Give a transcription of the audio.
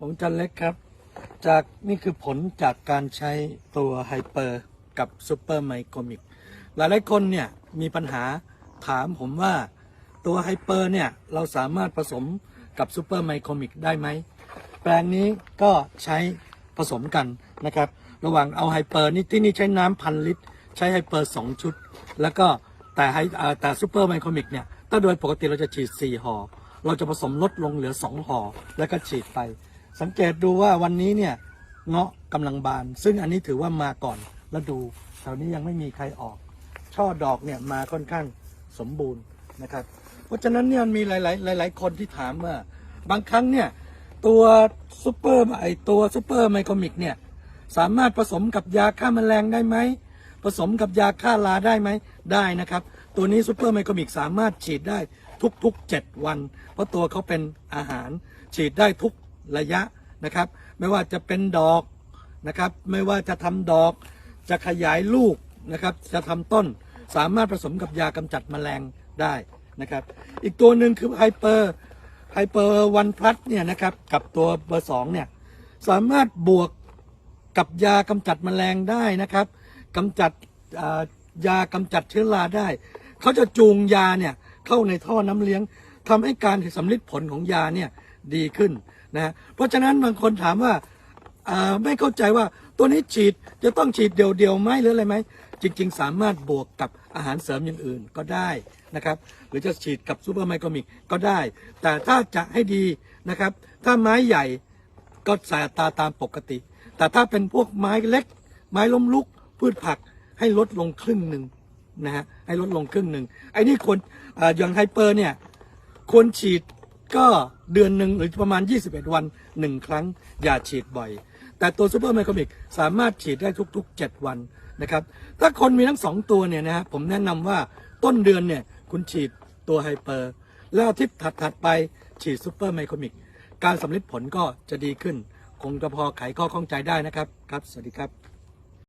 ผมจันเล็กครับ จากนี่คือผลจากการใช้ตัวไฮเปอร์กับซูเปอร์ไมโครมิกหลายหลายๆคนเนี่ยมีปัญหาถามผมว่าตัวไฮเปอร์เนี่ยเราสามารถผสมกับซูเปอร์ไมโครมิกได้ไหม แปลงนี้ก็ใช้ผสมกันนะครับ ระหว่างเอาไฮเปอร์นี่ที่นี่ใช้น้ำพันลิตร ใช้ไฮเปอร์สองชุด แล้วก็แต่ไฮแต่ซูเปอร์ไมโครมิกเนี่ยถ้าโดยปกติเราจะฉีด 4ห่อเราจะผสมลดลงเหลือ 2ห่อแล้วก็ฉีดไป สังเกตดูว่าวันนี้เนี่ยเงาะกำลังบาน ซึ่งอันนี้ถือว่ามาก่อนแล้วดูแถวนี้ยังไม่มีใครออก ช่อดอกเนี่ยมาค่อนข้างสมบูรณ์นะครับ เพราะฉะนั้นเนี่ยมีหลายๆหลาย ๆ คนที่ถามว่าบางครั้งเนี่ยตัวซูเปอร์ไอตัวซูเปอร์ไมโครมิกเนี่ยสามารถผสมกับยาฆ่าแมลงได้ไหมผสมกับยาฆ่าราได้ไหมได้นะครับ ตัวนี้ซูเปอร์ไมโครมิกสามารถฉีดได้ทุกๆ 7 วัน เพราะตัวเขาเป็นอาหารฉีดได้ทุก ระยะนะครับ ไม่ว่าจะเป็นดอกนะครับ ไม่ว่าจะทำดอก จะขยายลูกนะครับ จะทำต้นสามารถผสมกับยากำจัดแมลงได้นะครับ อีกตัวหนึ่งคือไฮเปอร์ไฮเปอร์วันพลัสเนี่ยนะครับกับตัวเบอร์สองเนี่ยสามารถบวกกับยากำจัดแมลงได้นะครับกำจัดยากำจัดเชื้อราได้ เขาจะจูงยาเนี่ยเข้าในท่อน้ำเลี้ยงทำให้การสำลิดผลของยาเนี่ยดีขึ้นนะเพราะฉะนั้นบางคนถามว่าไม่เข้าใจว่าตัวนี้ฉีดจะต้องฉีดเดียวๆไหมหรืออะไรไหมจริง ๆ สามารถบวกกับอาหารเสริมอย่างอื่นก็ได้นะครับหรือจะฉีดกับซูเปอร์ไมโครมิกก็ได้ แต่ถ้าจะให้ดีนะครับ ถ้าไม้ใหญ่ก็ส่อัตาตามปกติ แต่ถ้าเป็นพวกไม้เล็ก ไม้ล้มลุก พืชผักให้ลดลงครึ่งหนึ่งนะฮะให้ลดลงครึ่งหนึ่งไอ้นี่ควรอ่าอย่างไฮเปอร์เนี่ยควรฉีด ก็เดือนหนึ่งหรือประมาณ 21 วัน 1 ครั้ง อย่าฉีดบ่อย แต่ตัวซูเปอร์ไมโครมิกสามารถฉีดได้ทุก ๆ 7 วันนะครับ ถ้าคนมีทั้ง 2 ตัวเนี่ยนะผมแนะนำว่าต้นเดือนเนี่ยคุณฉีดตัวไฮเปอร์ แล้วอาทิตย์ถัด ๆ ไปฉีดซูเปอร์ไมโครมิกการสำลิดผลก็จะดีขึ้น คงจะพอไขข้อข้องใจได้นะครับครับ สวัสดีครับ